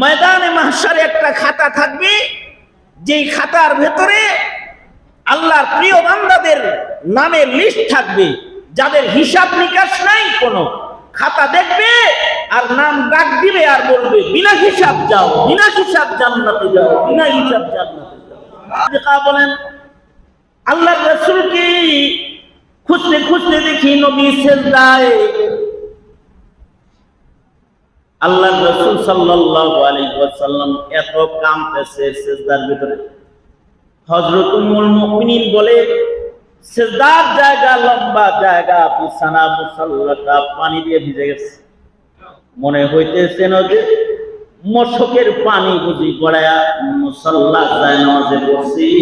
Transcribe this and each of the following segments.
ময়দানে মাহসারে একটা খাতা থাকবে, যেই খাতার ভেতরে আল্লাহর প্রিয় বান্দাদের নামের লিস্ট থাকবে, যাদের হিসাব নিকাশ নাই কোনো। খাতা দেখবে আর নাম ডাক দিবে আর বলবে, বিনা হিসাব যাও, বিনা হিসাব জান্নাতে যাও, বিনা হিসাব জান্নাতে যাও। বলেন আল্লাহ রসুলকে খুঁজতে খুঁজতে দেখি নবী সেজদায় আল্লাহ রসুল সাল্লাল্লাহু আলাইহি ওয়াসাল্লাম এত কামতেছে সেজদার ভিতরে। হযরত উম্মুল মুমিনিন বলে, সেজদার জায়গা, লম্বা জায়গা, বিছানা, মুসাল্লাটা পানি দিয়ে ভিজে গেছে। মনে হইতেছে না যে মশকের পানি বুঝি পড়ায়া মুসাল্লা যায় নামাজে বসি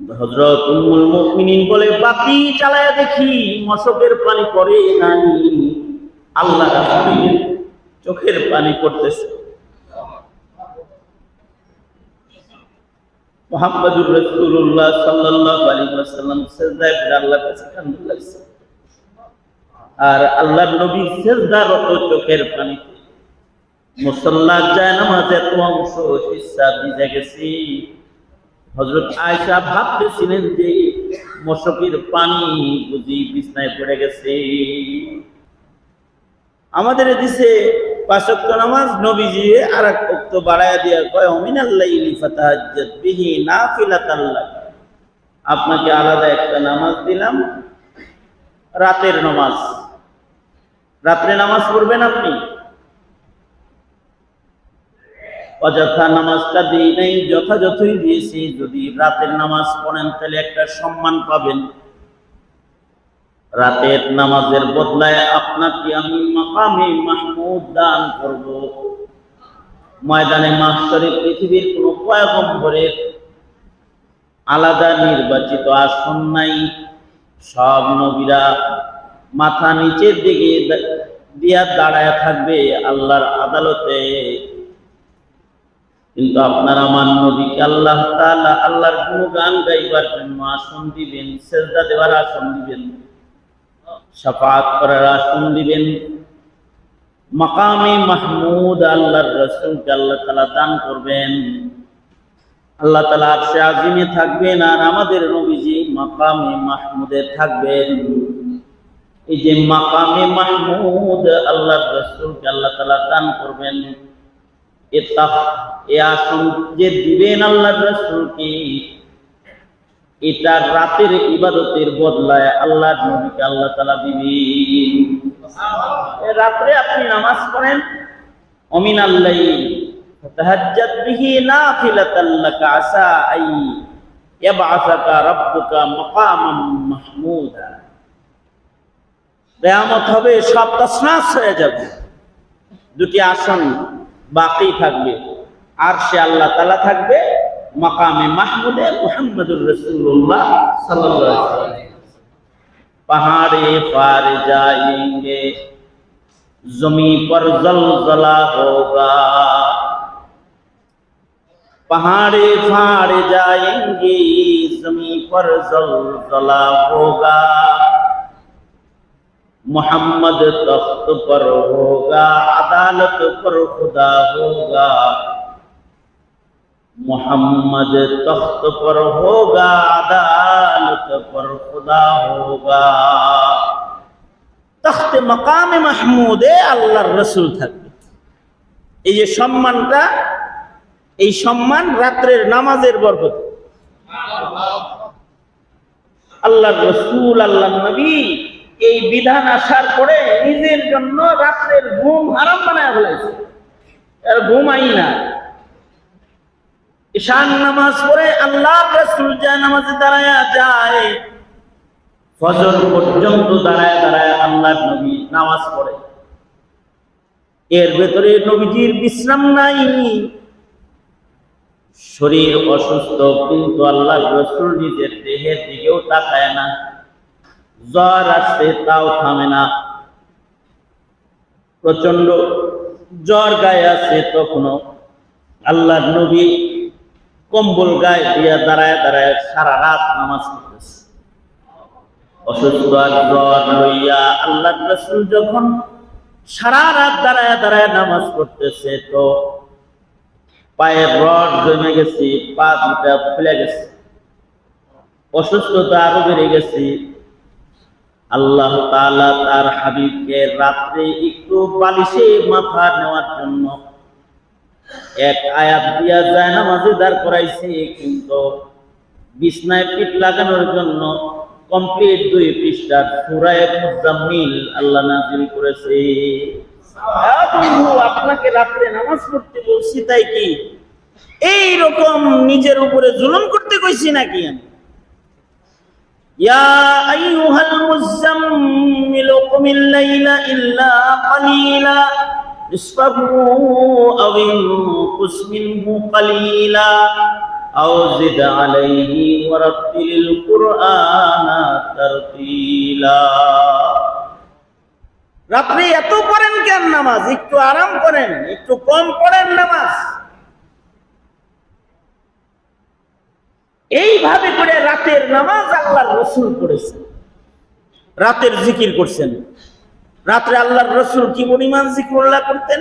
হযরত উম্মুল মুমিনিন বলে, বাতি চালায়া দেখি মশকের পানি পড়ে নাই। আল্লাহ রাসূলের চোখের পানি পড়তেছে। মোহাম্মদুর রাসূলুল্লাহ সাল্লাল্লাহু আলাইহি ওয়াসাল্লাম পড়ে আল্লাহর কাছে কান্না লাগছে। আর আল্লাহর নবী চোখের যায় অংশ গেছি। ভাবতেছিলেন যে মশকের পানি বুঝি বিছনায় পড়ে গেছে। আমাদের দিছে পাঁচক্ত নামাজ নবীজি আর এক উক্ত বাড়ায়া দিয়া কয় অমিনাল্লাইলি ফাতাহাজ্জাত বিহি নাফিলাতাল্লাহ আপনাকে আলাদা একটা নামাজ দিলাম, রাতের নামাজ। রাত্রে নামাজ পড়বেন আপনি? অযথা নামাজটা দিই নাই, যথাযথই দিয়েছি। যদি রাতের নামাজ পড়েন, তাহলে একটা সম্মান পাবেন। রাতের নামাজের বদলায় আপনাকে আমি মাকামে মাহমুদ দান করব। ময়দানে মাহশরে পৃথিবীর কোন পয়গম্বরের আলাদা নির্বাচিত আসন নাই। সব নবীরা মাথা নিচের দিকে দিয়া দাঁড়ায় থাকবে আল্লাহর আদালতে। কিন্তু আপনার আমার নবীকে আল্লাহ তাআলা আল্লাহর গান গাইবার জন্য আসন দিবেন, সেজদা দেওয়ার আসন দিবেন। শাফাত করার আসন দিবেন। মাকামে মাহমুদ আল্লাহর রসুলকে আল্লাহ তালা দান করবেন। আল্লাহ তালা আরশে আজিমে থাকবেন আর আমাদের নবীজি মাকামে মাহমুদে থাকবেন। এই যে মাকামে মাহমুদ আল্লাহর রসুলকে আল্লাহ তালা দান করবেন, এ তাহ- এ আসন যে দিবেন আল্লাহর রসুলকে এটা রাতের ইবাদতের বদলায় আল্লাহ নবীকে আল্লাহ তালা দিবেন। রাত্রে আপনি নামাজ পড়েন অমিন আল্লাহ আই মাহমুদা। হবে, সব হয়ে যাবে। দুটি আসন বাকি থাকবে। আর সে আল্লাহ তালা থাকবে মাকামে মাহমুদে মুহাম্মদুর রসুল্লাহ সাল্লাল্লাহু আলাইহি पहाड़े पार जाएंगे जमी पर जलजला होगा पहाड़े फाड़ जाएंगे जमी पर जलजला होगा मोहम्मद तख्त पर होगा अदालत पर खुदा होगा محمد تخت پر ہوگا عدالت پر خدا ہوگا তখতে মকামে মাহমুদে আল্লাহর রসুল থাকবে। এই যে সম্মানটা, এই সম্মান রাত্রের নামাজের বরকত। আল্লাহর রসুল আল্লাহ নবী এই বিধান আসার পরে নিজের জন্য রাত্রের ঘুম হারাম বানায় ফেলাইছে আর ঘুমাই না। ঈশান নামাজ পড়ে আল্লাহ রসুল যায় নামাজে দাঁড়ায় যায়, ফজর পর্যন্ত দাঁড়ায় দাঁড়ায় আল্লাহ নবী নামাজ পড়ে। এর ভেতরে নবীজির বিশ্রাম নাই। শরীর অসুস্থ, কিন্তু আল্লাহ রসুল নিজের দেহের দিকেও তাকায় না। জ্বর আসছে, তাও থামে না। প্রচণ্ড জ্বর গায়ে আছে তখনও। আল্লাহ নবী কম্বল গায়ে দিয়া দাঁড়ায় দাঁড়ায় সারা রাত নামাজ পড়তেছে। অসুস্থ জ্বর লইয়া আল্লাহ রসুল যখন সারা রাত দাঁড়ায় দাঁড়ায় নামাজ পড়তেছে তো পায়ের রড জমে গেছে, পা দুটা ফুলে গেছে। অসুস্থতা আরও বেড়ে গেছে। আল্লাহ তাআলা তার হাবিবকে রাত্রে একটু বালিশে মাথা নেওয়ার জন্য এক আয়াত দিয়া যায় করাইছে, কিন্তু বিছনায় পিঠ লাগানোর জন্য কমপ্লিট দুই পৃষ্ঠার সুরায় মুজাম্মিল আল্লাহ নাজিল করেছে। আপনাকে রাত্রে নামাজ পড়তে বলছি, তাই কি? নিজের উপরে জুলুম করতে কইছি নাকি আমি? ইয়া মুজাম্মিল, কুমিল লাইলা ইল্লা কালিলা। نصفه أو انقص منه قليلا أو زد عليه ورتل القرآن ترتيلا রাত্রে এত পড়েন কেন নামাজ একটু আরাম করেন একটু কম পড়েন নামাজ এইভাবে করে রাতের নামাজ আল্লাহর রসুল পড়েছেন রাতের জিকির করছেন রাত্রে আল্লাহর রসুল কি পরিমাণ জিকিরুল্লাহ করতেন?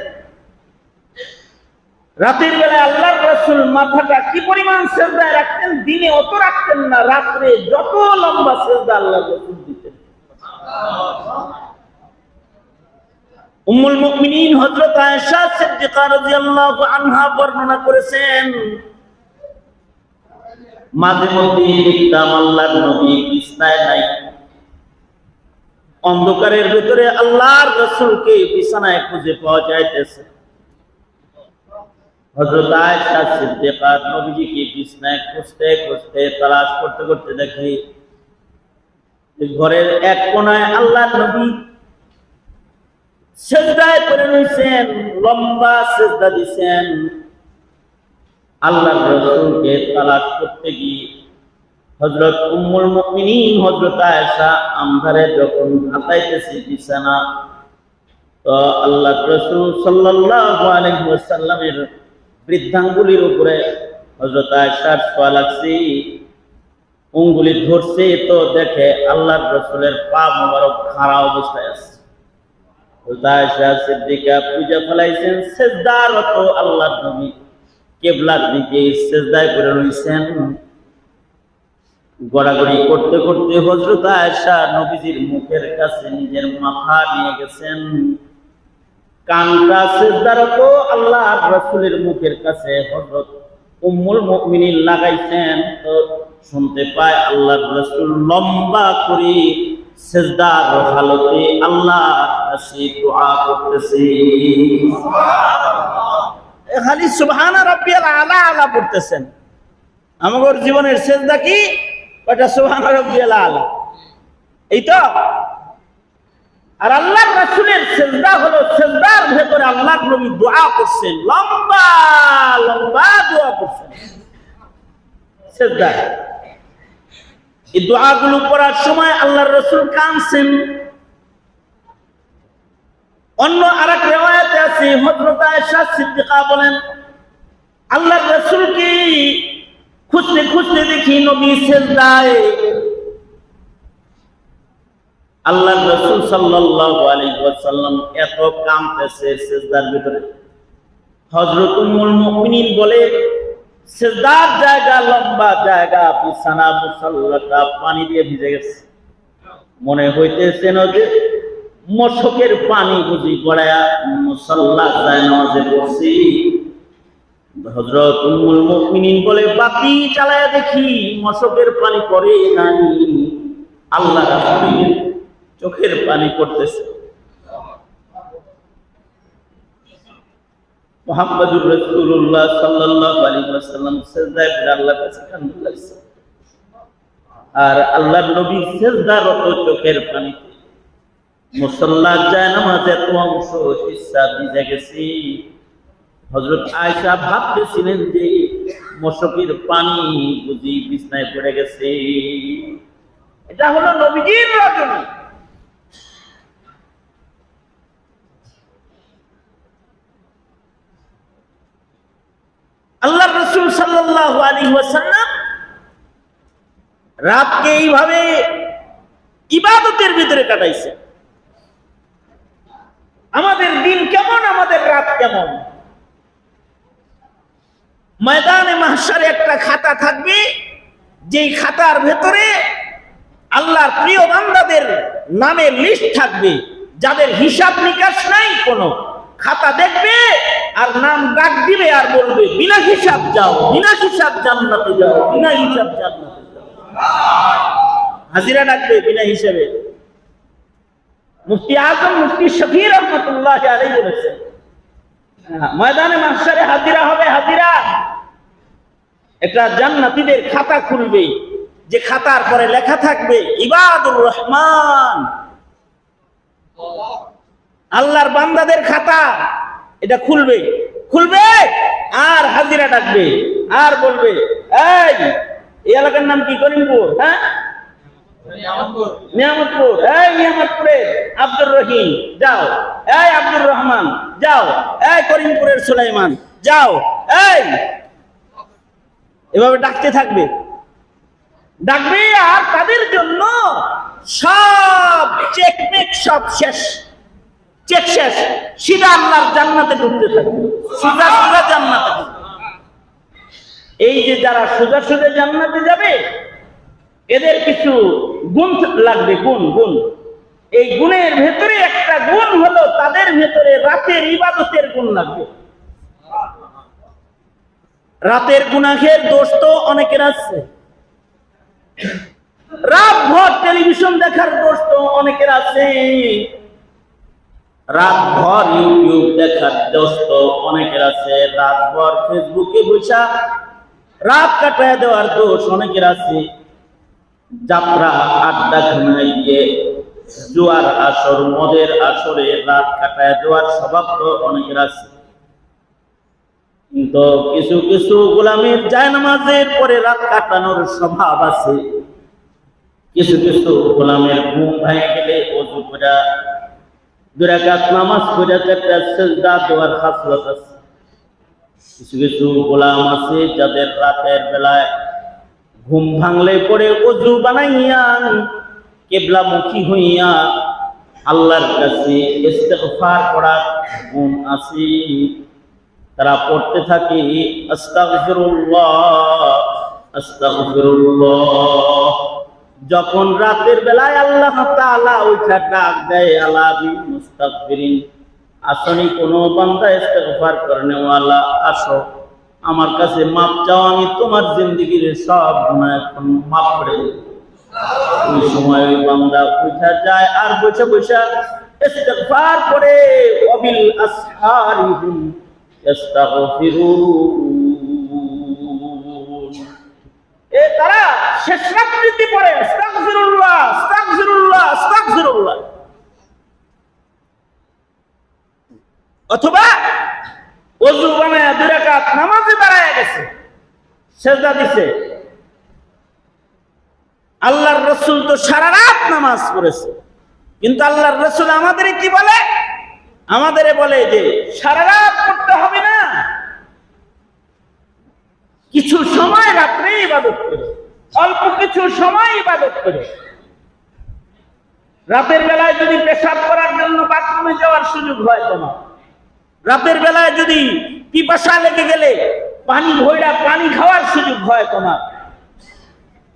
রাতের বেলায় আল্লাহর রসুল মাথাটা কি পরিমাণ সেজদায় রাখতেন? দিনে অত রাখতেন না, রাত্রে যত লম্বা সেজদা আল্লাহর রসুল দিতেন। আয়েশা বর্ণনা করেছেন, মাঝে মধ্যে দেখতাম নবী নাই। অন্ধকারের ভিতরে আল্লাহর রসুলকে বিছানায় খুঁজে পাওয়া যাইতেছে। তালাশ করতে করতে ঘরের এক কোনায় আল্লাহর নবী সেজদায় পড়ে রয়েছেন লম্বা সেজদা দিছেন। আল্লাহ রসুলকে করতে গিয়ে হজরত উম্মুল মুমিনিন হজরত আয়েশা আমদারে যখন হাতাইতেছে বিছানা, তো আল্লাহ রসুল সাল্লাল্লাহু আলাইহি ওয়াসাল্লামের বৃদ্ধাঙ্গুলির উপরে হজরত আয়েশার ছোঁয়া লাগছে, উঙ্গুলি ধরছে, তো দেখে আল্লাহ রসুলের পা মোবারক খাড়া অবস্থায় আছে। সিদ্দিকা পূজা ফেলাইছেন সেজদারত আল্লাহ নবী কেবলার দিকে সেজদায় করে রয়েছেন গড়াগড়ি করতে করতে হজরত আয়েশা নবীজির মুখের কাছে নিজের মাথা নিয়ে গেছেন। কানটা সেজদারত আল্লাহ রাসূলের মুখের কাছে হযরত উম্মুল মুমিনিন লাগাইছেন তো শুনতে পায় আল্লাহর রাসূল লম্বা করে সেজদার হালতে আল্লাহর কাছে দোয়া করতেছে। খালি সুবহানা রাব্বিয়াল আলা আলা পড়তেছেন। আমাদের জীবনের সেজদা কি? ওটা সুবহানা রাব্বিয়াল এই তো? আর আল্লাহর রাসূলের সেজদা হলো সেজদার ভেতরে আল্লাহর নবী দোয়া করছেন, লম্বা লম্বা দোয়া করছেন। সেজদা। এই দোয়াগুলো পড়ার সময় আল্লাহর রাসূল কাঁদছেন। অন্য আরেক রেওয়ায়াতে আছে, হযরত আয়েশা সিদ্দিকা বলেন, আল্লাহর রাসূল কি খুঁজতে খুঁজতে দেখি নবী সেজদায়। আল্লাহর রাসূল সাল্লাল্লাহু আলাইহি ওয়াসাল্লাম এত কাঁপতেছে সেজদার ভিতরে। হযরত উম্মুল মুমিনিন বলে, সেজদার জায়গা লম্বা জায়গা, বিছানা মুসাল্লাটা পানি দিয়ে ভিজে গেছে। মনে হইতেছে না যে মশকের পানি বুঝি গড়ায়া মুসাল্লা যায় নামাজে পড়ছি। হজরত উম্মুল মুমিনিন বলে, বাতি চালায়া দেখি, মশকের পানি পড়ে নাই। আল্লাহ রাসূলের চোখের পানি পড়তেছে। মুহাম্মদুর রাসূলুল্লাহ সাল্লাল্লাহু আলাইহি ওয়াসাল্লাম সিজদায় পড়ে আল্লাহর কাছে কান্না লাগছে। আর আল্লাহর নবী সিজদারত চোখের পানিতে মুসল্লা যায় নামাজে এত অংশ হিসা ভিজে গেছি। হজরত আয়সা ভাবতেছিলেন যে মশকির পানি বুঝি বিছনায় পড়ে গেছে। এটা হলো নবীজির রজনী আল্লাহ রসুল সাল্লাহ আলী ওয়াসাল্লাম রাতকে এইভাবে ইবাদতের ভিতরে কাটাইছে। আমাদের দিন কেমন, আমাদের রাত কেমন? ময়দানে মাহসারে একটা খাতা থাকবে, যেই খাতার ভেতরে আল্লাহর প্রিয় বান্দাদের নামের লিস্ট থাকবে, যাদের হিসাব নিকাশ নাই কোনো। খাতা দেখবে আর নাম ডাক দিবে আর বলবে, বিনা হিসাব যাও, বিনা হিসাব জান্নাতে যাও, বিনা হিসাব জান্নাতে যাও। হাজিরা ডাকবে বিনা হিসাবে। মুফতি আজম, মুফতি শফি রহমতুল্লাহ আলাই বলেছেন ময়দানে মাসারে হাজিরা হবে, হাজিরা। এটা জান্নাতীদের খাতা খুলবে। যে খাতার পরে লেখা থাকবে, ইবাদুর রহমান। আল্লাহর বান্দাদের খাতা, এটা খুলবে। খুলবে আর হাজিরা ডাকবে। আর বলবে, এই এই এলাকার নাম কি করিমপুর? হ্যাঁ? নিয়ামতপুর। এই নিয়ামতপুরে আব্দুর রহিম, যাও। এই আব্দুর রহমান, যাও। এই করিমপুরের সুলাইমান, যাও। এই। এভাবে ডাকতে থাকবে। ডাকবে আর তাদের জন্য সব চেকমেক সব শেষ। চেক শেষ। সিধা আল্লাহর জান্নাতে ঢুকতে থাকবে। সিধা সিধা জান্নাতে এই যে যারা সোজা সোজা জান্নাতে যাবে এদের কিছু গুণ লাগবে, গুণ গুণ। এই গুণের ভেতরে একটা গুণ হলো তাদের ভেতরে রাতের ইবাদতের গুণ লাগবে। রাতের গুনাহের দোষ তো অনেকের আছে। রাত ভর টেলিভিশন দেখার দোষ তো অনেকের আছে। রাত ভর ইউটিউব দেখার দোষ তো অনেকের আছে। রাত ভর ফেসবুকে বসা, রাত কাটায় দেওয়ার দোষ অনেকের আছে। যাত্রা, আড্ডা ঘুমাই দিয়ে জুয়ার আসর, মদের আসরে রাত কাটায় দেওয়ার স্বভাব তো অনেকের আছে। কিন্তু কিছু কিছু গোলামের জায়নামাজের পরে রাত কাটানোর স্বভাব আছে। কিছু কিছু গোলামের ঘুম ভেঙে গেলে অজু করে দুরাকাত নামাজ পড়ে চারটা সেজদা দেওয়ার খাসলত আছে। কিছু কিছু গোলাম আছে যাদের রাতের বেলায় ঘুম ভাঙলে পরে অজু বানাইয়া কেবলামুখী হইয়া আল্লাহর কাছে ইস্তেগফার করার গুণ আছে। তারা পড়তে থাকে, আস্তাগফিরুল্লাহ আস্তাগফিরুল্লাহ। যখন রাতের বেলায় আল্লাহ তাআলা ওইটা ডাক দেয়, আলা বি মুস্তাগফিরিন আসনি কোন বান্দা ইস্তেগফার করনে ওয়ালা আসো। আমার কাছে মাপ চাও, আমি তোমার জিন্দগির সব গুনাহ এখন মাপ করে ওই সময় ওই বান্দা উঠা যায়, আর বসে বসে ইস্তেগফার করে, ওয়াবিল আসহারিহিম ইস্তাগফিরুন এ তারা শেষ রাত্রিতে পড়ে, আস্তাগফিরুল্লাহ আস্তাগফিরুল্লাহ আস্তাগফিরুল্লাহ। অথবা অজু বানায় দুই রাকাত নামাজে দাঁড়ায় গেছে। সেজদা দিছে। আল্লাহর রসুল তো সারা রাত নামাজ পড়েছে। কিন্তু আল্লাহর রসুল আমাদের কি বলে? আমাদের বলে যে সারা রাত হবে না। কিছু সময় রাত্রে ইবাদত করে। অল্প কিছু সময় ইবাদত করে। রাতের বেলায় যদি পেশাব করার জন্য বাথরুমে যাওয়ার সুযোগ হয় তোমার। রাতের বেলায় যদি পিপাসা লেগে গেলে পানি ভৈরা পানি খাওয়ার সুযোগ হয় তোমার।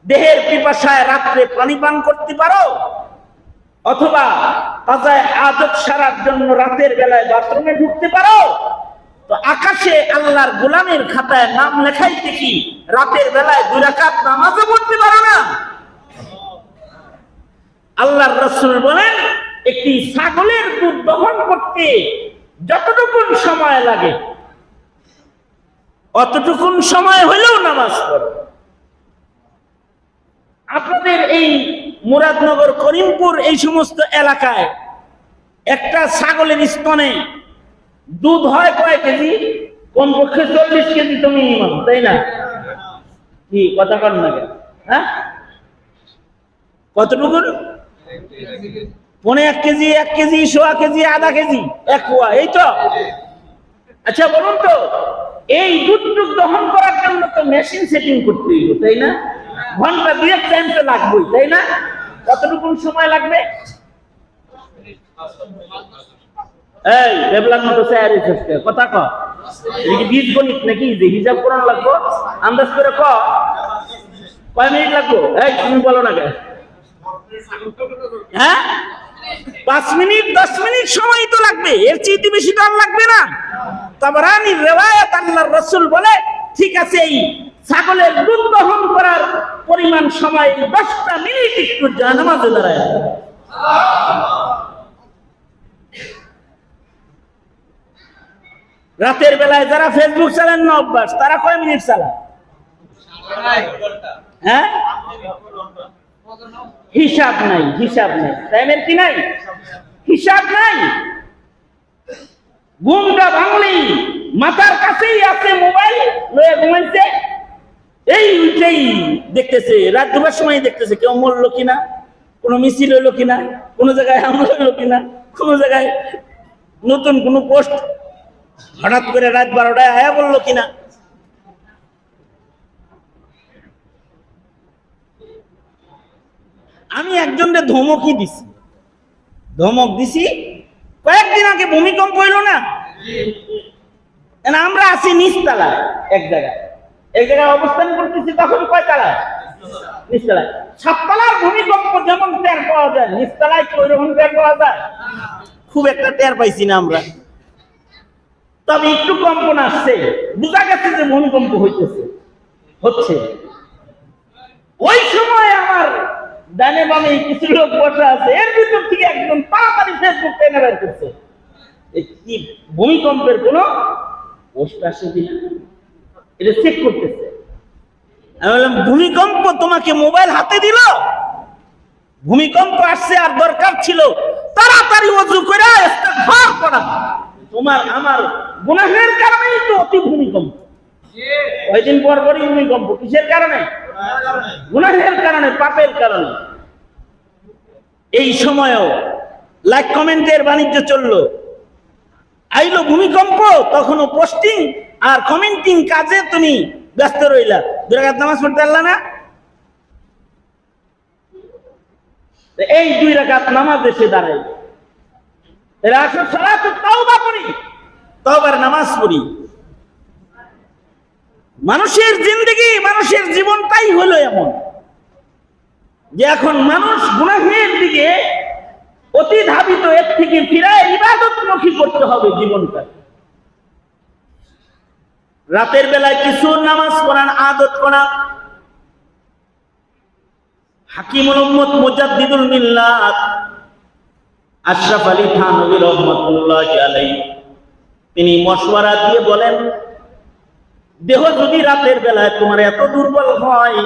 দেহের পিপাসায় রাত্রে পানি পান করতে পারো, অথবা তাজায় আদত সারার জন্য রাতের বেলায় বাথরুমে ঢুকতে পারো। তো আকাশে আল্লাহর গোলামের খাতায় নাম লেখাইতে কি রাতের বেলায় দুই রাকাত নামাজও পড়তে পারো না? আল্লাহর রসুল বলেন, একটি ছাগলের দুধ দহন করতে যতটুকুন সময় লাগে, অতটুকুন সময় হলেও নামাজ পড়ো। আপনাদের এই মুরাদনগর, করিমপুর এই সমস্ত এলাকায় একটা ছাগলের স্তনে দুধ হয় কয় কেজি? কমপক্ষে চল্লিশ কেজি তুমি তাই না? কি, কথা কর না? হ্যাঁ? কতটুকু পনে এক কেজি এক কেজি, সোয়া কেজি, আধা কেজি, এক পোয়া, এই তো? আচ্ছা বলুন তো, এই দুধটুক দহন করার জন্য তো মেশিন সেটিং করতে হইব তাই না? ঘণ্টা দুয়েক টাইম তো লাগবেই, তাই না? কতটুকু সময় লাগবে? এই, বেবলার মতো এসেছে কথা ক। কি বীজ গণিত নাকি যে হিসাব করান লাগবো, আন্দাজ করে ক। কয় মিনিট লাগবো? এই, তুমি বলো না হ্যাঁ? পাঁচ মিনিট, দশ মিনিট সময় তো লাগবে। এর চেয়ে বেশি তো আর লাগবে না। তাবরানি রেওয়ায়াত আল্লাহর রসুল বলে, ঠিক আছে, এই ছাগলের দুধ দহন করার পরিমাণ সময় দশটা মিনিট একটু জানামাজে দাঁড়ায়। রাতের বেলায় যারা ফেসবুক চালান না, অভ্যাস, তারা কয় মিনিট চালায়? হ্যাঁ? হিসাব নাই হিসাব নাই। টাইমের কি নাই? হিসাব নাই। ঘুমটা ভাঙলেই মাথার কাছেই আছে মোবাইল, লয়ে ঘুমাইছে। এই উঠেই দেখতেছে, রাত দুবার সময় দেখতেছে কেউ মরলো কিনা, কোনো মিছিল হইল কিনা, কোনো জায়গায় হামলা হইল কিনা, কোনো জায়গায় নতুন কোনো পোস্ট হঠাৎ করে রাত বারোটায় আয়া বলল কিনা। আমি একজনকে ধমকই দিছি। ধমক দিছি। কয়েকদিন আগে ভূমিকম্প হইল না? আমরা আছি নিচতলায়, এক জায়গায়। এক জায়গায় অবস্থান করতেছি তখন কয় সাততলার ভূমিকম্প পাওয়া যায় পাওয়া যায়? খুব একটা টের পাইছি না আমরা। তবে একটু আসছে। ভূমিকম্প হইতেছে। হচ্ছে। ওই সময় আমার ডানে বামে কিছু লোক বসে আছে। এর ভিতর থেকে একজন তাড়াতাড়ি ফেসবুক টেনে বের করছে। এই কি ভূমিকম্পের কোন পোস্ট আসে কিনা? এটা চেক করতেছে। আমি বললাম ভূমিকম্প তোমাকে মোবাইল হাতে দিল? ভূমিকম্প আসছে আর দরকার ছিল। তাড়াতাড়ি অজু করে ইস্তেগফার করা। তোমার আমার গুনাহের কারণেই তো অতি ভূমিকম্প। কয়দিন পর পরই ভূমিকম্প? কিসের কারণে। গুনাহের কারণে পাপের কারণে। এই সময়ও লাইক কমেন্টের বাণিজ্য চলল। আইলো ভূমিকম্প, তখনও পোস্টিং আর কমেন্টিং কাজে তুমি ব্যস্ত রইলা। দুরাঘাত নামাজ পড়তে পারলা না? এই দুই রাকাত নামাজ এসে দাঁড়াই এরা আসলে সারা করি, তওবার নামাজ পড়ি। মানুষের জিন্দগি, মানুষের জীবনটাই হলো এমন। যে এখন মানুষ গুনাহের দিকে অতি ধাবিত এর থেকে ফিরায় ইবাদতমুখী করতে হবে জীবনটা। রাতের বেলায় কিছু নামাজ পড়ার আদত করা। হাকিমুল উম্মত মুজাদ্দিদুল মিল্লাত আশরাফ আলী থানভী রহমতুল্লাহ আলাইহি। তিনি মশওয়ারা দিয়ে বলেন, দেহ যদি রাতের বেলায় তোমার এত দুর্বল হয়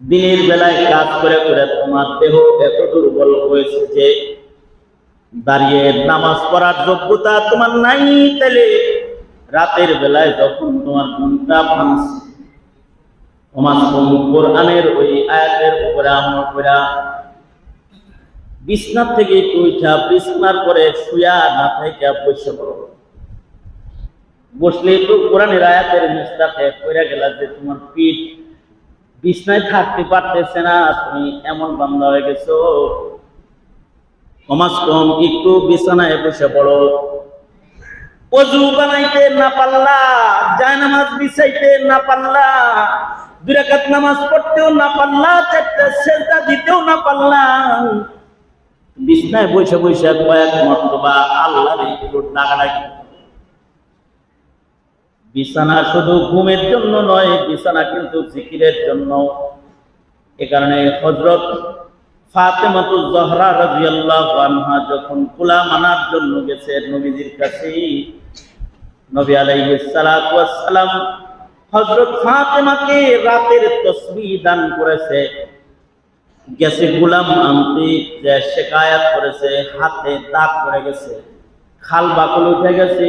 দিনের বেলায় কাজ করে করে তোমার দেহ এত দুর্বল হয়েছে যে দাঁড়িয়ে নামাজ পড়ার যোগ্যতা তোমার নাই তাহলে রাতের বেলায় যখন তোমার ঘুমটা ভাঙছে, তোমার কোরআনের ওই আয়াতের উপরে আমল করা বিছনার থেকে উঠা, বিছনার পরে শুয়া না থেকে বসে পড়ো। বসলে একটু কোরআনের আয়াতের নিস্তাতে পড়ে গেলা যে তোমার পিঠ বিছনায় থাকতে পারতেছে না, তুমি এমন বান্ধা হয়ে গেছো। কমাস কম, একটু বিছানায় বসে পড়ো। অজু বানাইতে না পারলা যায় নামাজ বিছাইতে না পারলা দুই রাকাত নামাজ পড়তেও না পারলা, চারটা সেজদা দিতেও না পারলা। বিছনায় বসে বসে কয়েক মর্তবা আল্লাহর একটু ডাকাডাকি বিছানা শুধু ঘুমের জন্য নয়, বিছানা কিন্তু জিকিরের জন্য। এ কারণে হজরত ফাতেমাতুল জহরা রাদিয়াল্লাহু আনহা যখন গোলাম আনার জন্য গেছে নবীজির কাছে, নবী আলাইহিস সালাতু ওয়াস সালাম হযরত ফাতেমাকে রাতের তসবিহ দান করেছে। গেছে গোলাম আনতে, যে শেকায়াত করেছে, হাতে দাগ পড়ে গেছে, খাল বাকল উঠে গেছে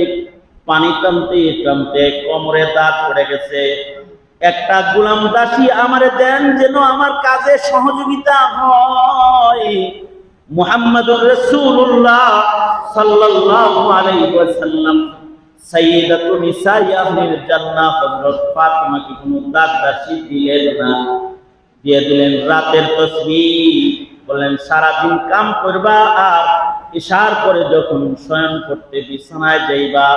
পানি টানতে টানতে কোমরে দাঁত পড়ে গেছে। একটা গোলাম দাসী আমারে দেন যেন আমার কাজে সহযোগিতা হয়। কোন দাসী দিলেন না। দিয়ে দিলেন, রাতের সারাদিন কাম করবা আর ইশার করে যখন শয়ন করতে বিছানায় যাইবা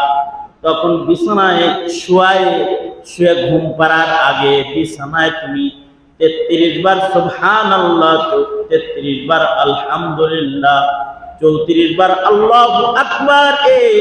তখন বিছানায় শুয়ায়, শুয়ে ঘুম পাড়ার আগে বিছানায় তুমি তেত্রিশ বার সুবহান আল্লাহ তেত্রিশ বার আলহামদুলিল্লাহ, চৌত্রিশ বার আল্লাহ আকবার, এই